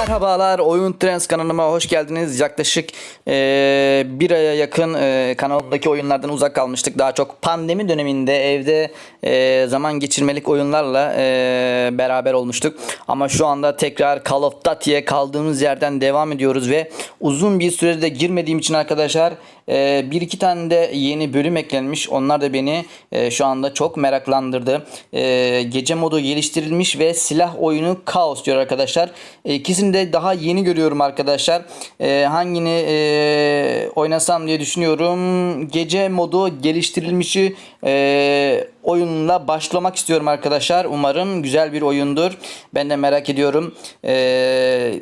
Merhabalar Oyun Trends kanalıma hoş geldiniz. Yaklaşık eee, bir aya yakın eee, kanaldaki oyunlardan uzak kalmıştık. Daha çok pandemi döneminde evde eee, zaman geçirmelik oyunlarla eee, beraber olmuştuk. Ama şu anda tekrar Call of Duty'ye kaldığımız yerden devam ediyoruz ve uzun bir sürede girmediğim için arkadaşlar eee, bir iki tane de yeni bölüm eklenmiş. Onlar da beni eee, şu anda çok meraklandırdı. Eee, gece modu geliştirilmiş ve silah oyunu Kaos diyor arkadaşlar. E, İkisini de daha yeni görüyorum arkadaşlar. E, hangini e, oynasam diye düşünüyorum. Gece modu geliştirilmişi e, oyunla başlamak istiyorum arkadaşlar. Umarım güzel bir oyundur. Ben de merak ediyorum. E,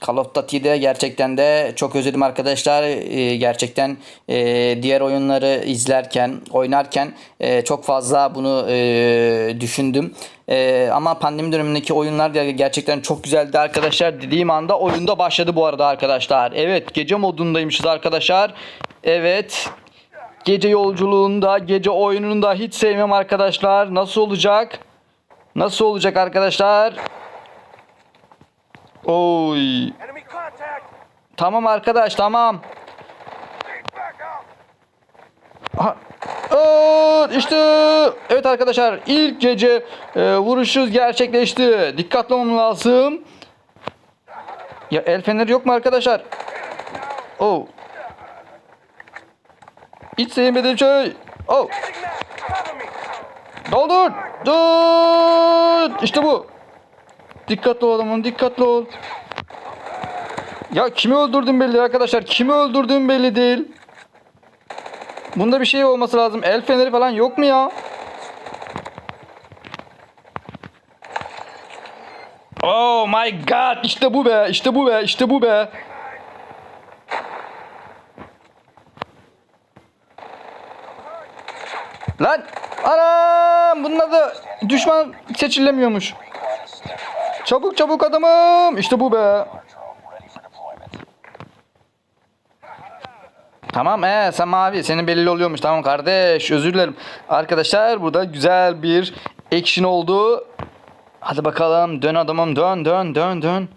Call of Duty'de gerçekten de çok özledim arkadaşlar. Ee, gerçekten e, diğer oyunları izlerken, oynarken e, çok fazla bunu e, düşündüm. Ama pandemi dönemindeki oyunlar gerçekten çok güzeldi arkadaşlar. Dediğim anda oyunda başladı bu arada arkadaşlar. Evet gece modundaymışız arkadaşlar. Evet. Gece yolculuğunda, gece oyununda hiç sevmem arkadaşlar. Nasıl olacak? Nasıl olacak arkadaşlar? Oy. Tamam arkadaş tamam. Aha. Aa, işte evet arkadaşlar ilk gece e, vuruşuz gerçekleşti. Dikkatli olmam lazım. Ya el feneri yok mu arkadaşlar? Oh. Hiç sevmediğim şey. Oh. Doldur. Dur. İşte bu. Dikkatli ol adamım dikkatli ol. Ya kimi öldürdüğüm belli arkadaşlar. Kimi öldürdüğüm belli değil. Bunda bir şey olması lazım. El feneri falan yok mu ya? Oh my god. İşte bu be. İşte bu be. İşte bu be. Lan anam bunun adı düşman seçilemiyormuş. Çabuk çabuk adamım. İşte bu be. Tamam ee sen mavi senin belli oluyormuş tamam kardeş özür dilerim. Arkadaşlar burada güzel bir action oldu. Hadi bakalım dön adamım dön dön dön dön.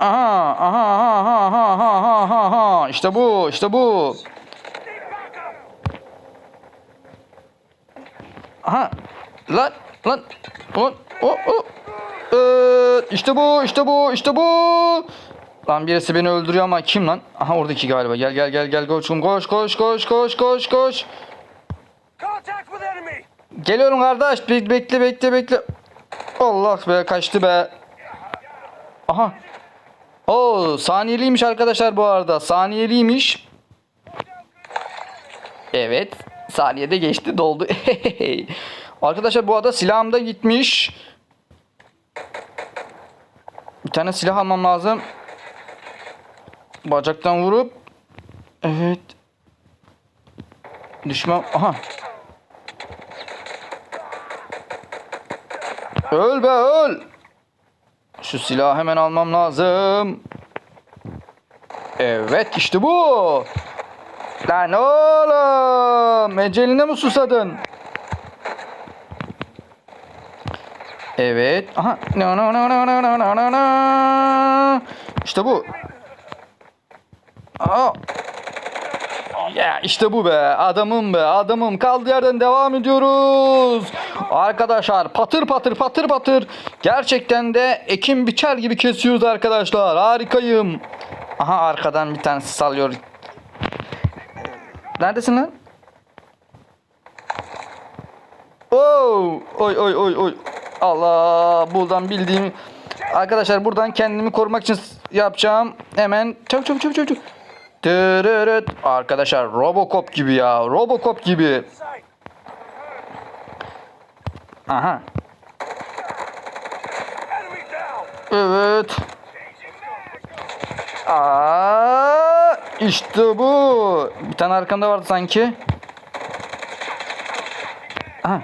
Aha aha aha aha aha aha aha işte bu işte bu. Aha. Lan lan. Lan. O o. Ee, işte bu işte bu işte bu. Lan birisi beni öldürüyor ama kim lan? Aha oradaki galiba. Gel gel gel gel koşum koş koş koş koş koş koş. Geliyorum kardeş. Be- bekle bekle bekle. Allah be kaçtı be. Aha. Oo saniyeliymiş arkadaşlar bu arada. Saniyeliymiş. Evet. Saniyede geçti doldu. arkadaşlar bu arada silahım da gitmiş. Bir tane silah almam lazım. Bacaktan vurup. Evet. Düşman. Aha. Öl be öl. Şu silahı hemen almam lazım. Evet işte bu. Lan oğlum. Eceline mi susadın? Evet. Aha. No, no, no, no, no, no, no, no. İşte bu. Aa. Ya işte bu be adamım be adamım kaldığı yerden devam ediyoruz. Arkadaşlar patır patır patır patır gerçekten de ekim biçer gibi kesiyoruz arkadaşlar harikayım. Aha arkadan bir tanesi salıyor. Neredesin lan? Oo, oy oy oy oy. Allah buradan bildiğim Arkadaşlar buradan kendimi korumak için yapacağım. Hemen çabuk çabuk çabuk çabuk. Tırırıt. Arkadaşlar Robocop gibi ya. Robocop gibi. Aha. Evet. Aa, işte bu. Bir tane arkamda vardı sanki. Aha.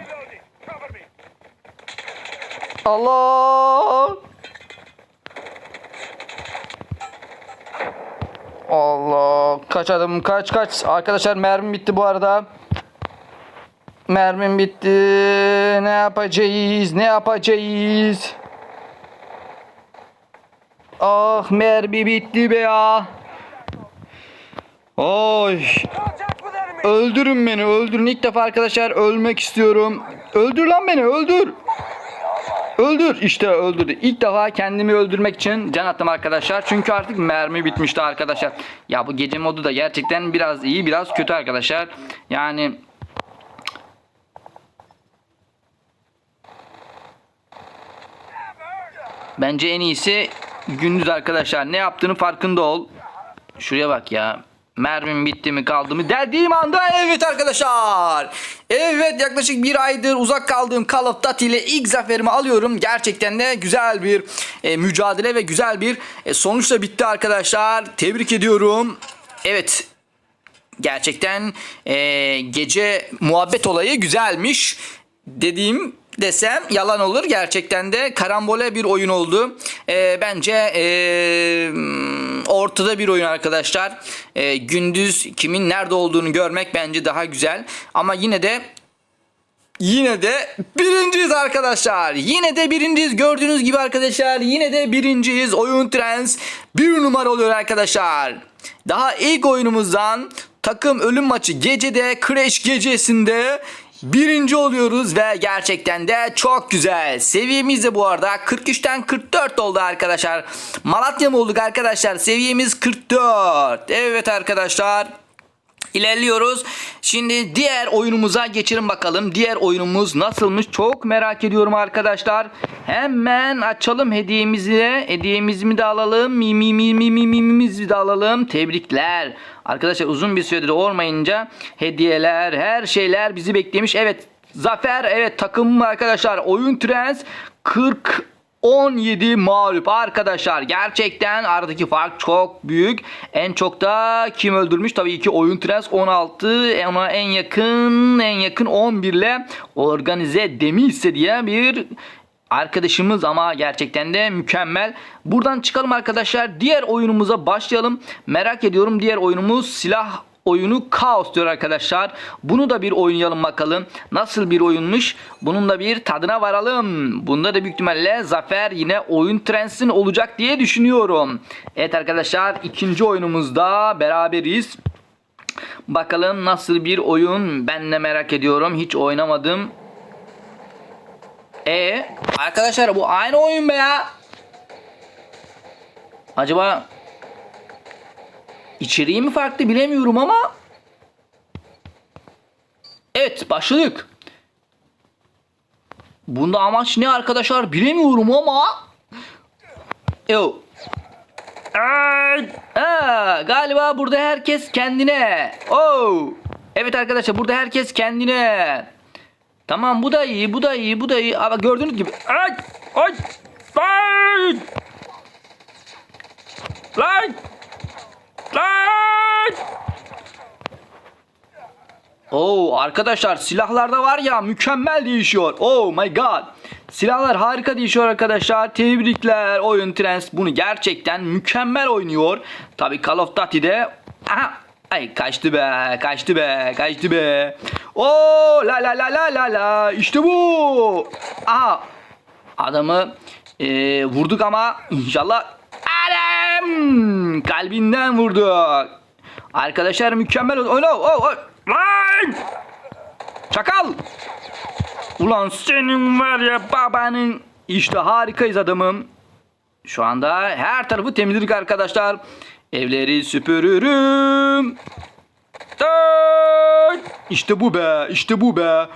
Allah. Allah. Kaç adım kaç kaç. Arkadaşlar mermim bitti bu arada. Mermim bitti. Ne yapacağız? Ne yapacağız? Ah mermi bitti be ya. Oy. Öldürün beni öldürün. İlk defa arkadaşlar ölmek istiyorum. Öldür lan beni öldür. Öldür. İşte öldürdü. İlk defa kendimi öldürmek için can attım arkadaşlar. Çünkü artık mermi bitmişti arkadaşlar. Ya bu gece modu da gerçekten biraz iyi biraz kötü arkadaşlar. Yani Bence en iyisi gündüz arkadaşlar. Ne yaptığını farkında ol. Şuraya bak ya. Mermim bitti mi kaldı mı dediğim anda evet arkadaşlar. Evet yaklaşık bir aydır uzak kaldığım Call of Duty ile ilk zaferimi alıyorum. Gerçekten de güzel bir e, mücadele ve güzel bir e, sonuçla bitti arkadaşlar. Tebrik ediyorum. Evet gerçekten e, gece muhabbet olayı güzelmiş dediğim desem yalan olur. Gerçekten de karambole bir oyun oldu. E, bence e, ortada bir oyun arkadaşlar. E, gündüz kimin nerede olduğunu görmek bence daha güzel. Ama yine de Yine de birinciyiz arkadaşlar. Yine de birinciyiz. Gördüğünüz gibi arkadaşlar yine de birinciyiz. Oyun Trends bir numara oluyor arkadaşlar. Daha ilk oyunumuzdan takım ölüm maçı gecede Crash gecesinde birinci oluyoruz ve gerçekten de çok güzel. Seviyemiz de bu arada 43'ten 44 oldu arkadaşlar. Malatya mı olduk arkadaşlar? Seviyemiz 44. Evet arkadaşlar. İlerliyoruz. Şimdi diğer oyunumuza geçelim bakalım. Diğer oyunumuz nasılmış çok merak ediyorum arkadaşlar. Hemen açalım hediyemizi de. Hediyemizi mi de alalım. Mi mi mi mi mi mi mi de alalım. Tebrikler. Arkadaşlar uzun bir süredir olmayınca hediyeler, her şeyler bizi beklemiş. Evet Zafer evet takımım arkadaşlar. Oyun Trends 40 17 mağlup arkadaşlar gerçekten aradaki fark çok büyük en çok da kim öldürmüş tabii ki oyun trends 16 ona en yakın en yakın 11 ile organize demişse diye bir arkadaşımız ama gerçekten de mükemmel. Buradan çıkalım arkadaşlar. Diğer oyunumuza başlayalım. Merak ediyorum diğer oyunumuz silah oyunu Kaos diyor arkadaşlar. Bunu da bir oynayalım bakalım. Nasıl bir oyunmuş? Bunun da bir tadına varalım. Bunda da büyük ihtimalle zafer yine oyun Trends'in olacak diye düşünüyorum. Evet arkadaşlar ikinci oyunumuzda beraberiz. Bakalım nasıl bir oyun ben de merak ediyorum. Hiç oynamadım. E arkadaşlar bu aynı oyun be ya. Acaba içeriği mi farklı bilemiyorum ama Evet başladık. Bunda amaç ne arkadaşlar bilemiyorum ama Yo. Ay! Ha, galiba burada herkes kendine. Oh. Evet arkadaşlar burada herkes kendine. Tamam bu da iyi, bu da iyi, bu da iyi. Ama gördüğünüz gibi. Ay! Ay! Ay! Lan! Lan! Oo arkadaşlar silahlarda var ya mükemmel değişiyor. Oh my god. Silahlar harika değişiyor arkadaşlar. Tebrikler oyun Trends bunu gerçekten mükemmel oynuyor. Tabi Call of Duty'de aha ay kaçtı be kaçtı be kaçtı be. Oo la la la la la la işte bu. Aha adamı e, vurduk ama inşallah Adam kalbinden vurduk. Arkadaşlar mükemmel oldu. Oh no, oh, oh. Lan! Çakal! Ulan senin var ya babanın. İşte harikayız adamım. Şu anda her tarafı temizledik arkadaşlar. Evleri süpürürüm. İşte bu be, işte bu be.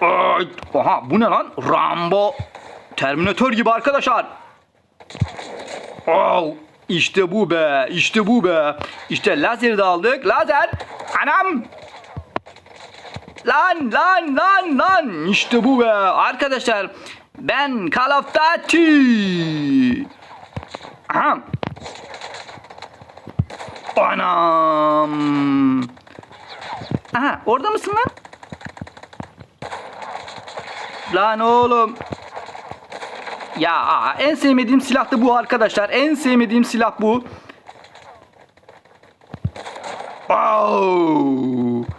Ay, Oha bu ne lan? Rambo. Terminator gibi arkadaşlar. Oh, işte bu be, işte bu be. İşte lazeri de aldık. Lazer. Anam. Lan lan lan lan. İşte bu be. Arkadaşlar ben Call of Duty. Aha. Anam. Aha orada mısın lan? Lan oğlum. Ya en sevmediğim silah da bu arkadaşlar. En sevmediğim silah bu. Wow.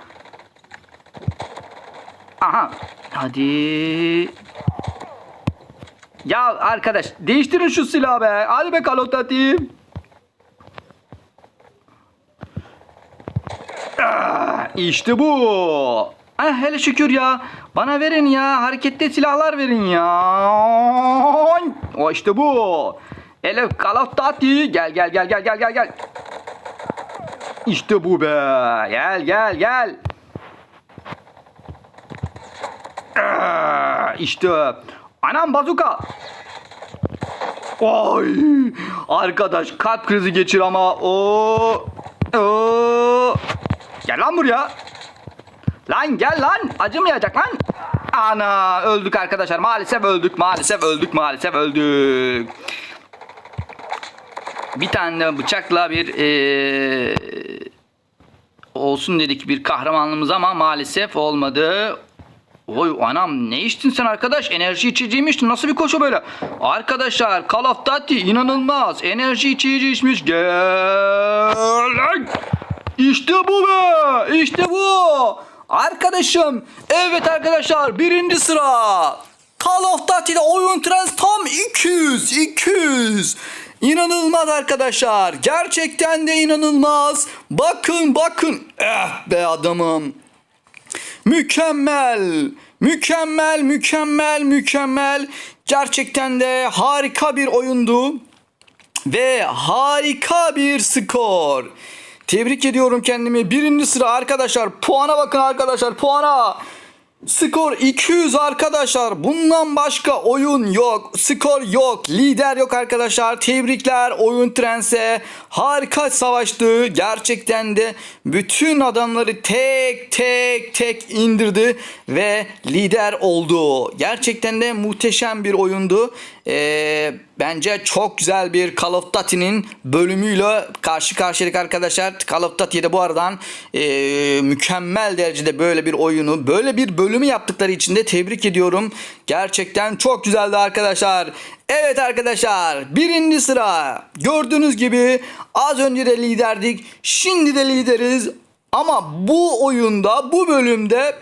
Aha. Hadi. Ya arkadaş değiştirin şu silahı be. Hadi be Duty. Ah, İşte bu. Ah, hele şükür ya. Bana verin ya. Hareketli silahlar verin ya. O işte bu. Hele Call of. Gel gel gel gel gel gel gel. İşte bu be. Gel gel gel. Ah, İşte. Anam bazuka. Ay arkadaş kalp krizi geçir ama o o gel lan buraya. Lan gel lan acımayacak lan. Ana öldük arkadaşlar maalesef öldük maalesef öldük maalesef öldük. Bir tane bıçakla bir eee, olsun dedik bir kahramanlığımız ama maalesef olmadı. Oy anam ne içtin sen arkadaş? Enerji içeceği içtin? Nasıl bir koşu böyle? Arkadaşlar Call of Duty inanılmaz. Enerji içeceği içmiş. Gel. İşte bu be. İşte bu. Arkadaşım. Evet arkadaşlar birinci sıra. Call of Duty'de oyun trends tam 200. 200. İnanılmaz arkadaşlar. Gerçekten de inanılmaz. Bakın bakın. Eh be adamım. Mükemmel. Mükemmel, mükemmel, mükemmel. Gerçekten de harika bir oyundu. Ve harika bir skor. Tebrik ediyorum kendimi. Birinci sıra arkadaşlar. Puana bakın arkadaşlar. Puana. Skor 200 arkadaşlar. Bundan başka oyun yok. Skor yok. Lider yok arkadaşlar. Tebrikler oyun trense. Harika savaştı. Gerçekten de bütün adamları tek tek tek indirdi ve lider oldu. Gerçekten de muhteşem bir oyundu. Ee, bence çok güzel bir Call of Duty'nin bölümüyle karşı karşıyaydık arkadaşlar. Call of Duty'de bu aradan ee, mükemmel derecede böyle bir oyunu, böyle bir bölümü yaptıkları için de tebrik ediyorum. Gerçekten çok güzeldi arkadaşlar. Evet arkadaşlar birinci sıra gördüğünüz gibi az önce de liderdik şimdi de lideriz ama bu oyunda bu bölümde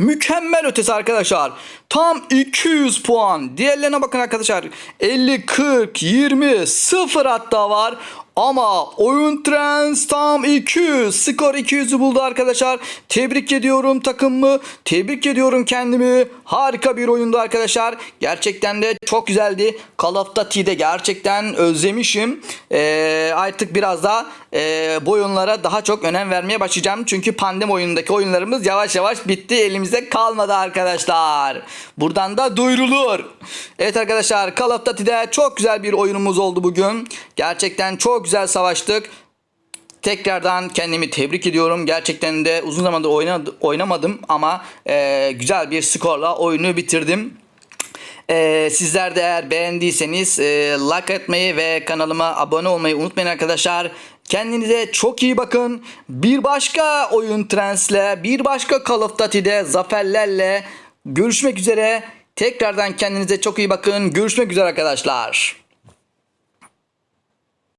Mükemmel ötesi arkadaşlar. Tam 200 puan. Diğerlerine bakın arkadaşlar. 50, 40, 20, 0 hatta var. Ama oyun trends tam 200. Skor 200'ü buldu arkadaşlar. Tebrik ediyorum takımımı. Tebrik ediyorum kendimi. Harika bir oyundu arkadaşlar. Gerçekten de çok güzeldi. Call of Duty'de gerçekten özlemişim. Ee, artık biraz daha e, bu oyunlara daha çok önem vermeye başlayacağım. Çünkü pandemi oyunundaki oyunlarımız yavaş yavaş bitti. Elimizde kalmadı arkadaşlar. Buradan da duyurulur. Evet arkadaşlar Call of Duty'de çok güzel bir oyunumuz oldu bugün. Gerçekten çok güzel savaştık. Tekrardan kendimi tebrik ediyorum. Gerçekten de uzun zamandır oynadı- oynamadım ama e, güzel bir skorla oyunu bitirdim. Ee, sizler de eğer beğendiyseniz e, like etmeyi ve kanalıma abone olmayı unutmayın arkadaşlar. Kendinize çok iyi bakın. Bir başka oyun trendsle, bir başka Call of Duty'de zaferlerle görüşmek üzere. Tekrardan kendinize çok iyi bakın. Görüşmek üzere arkadaşlar.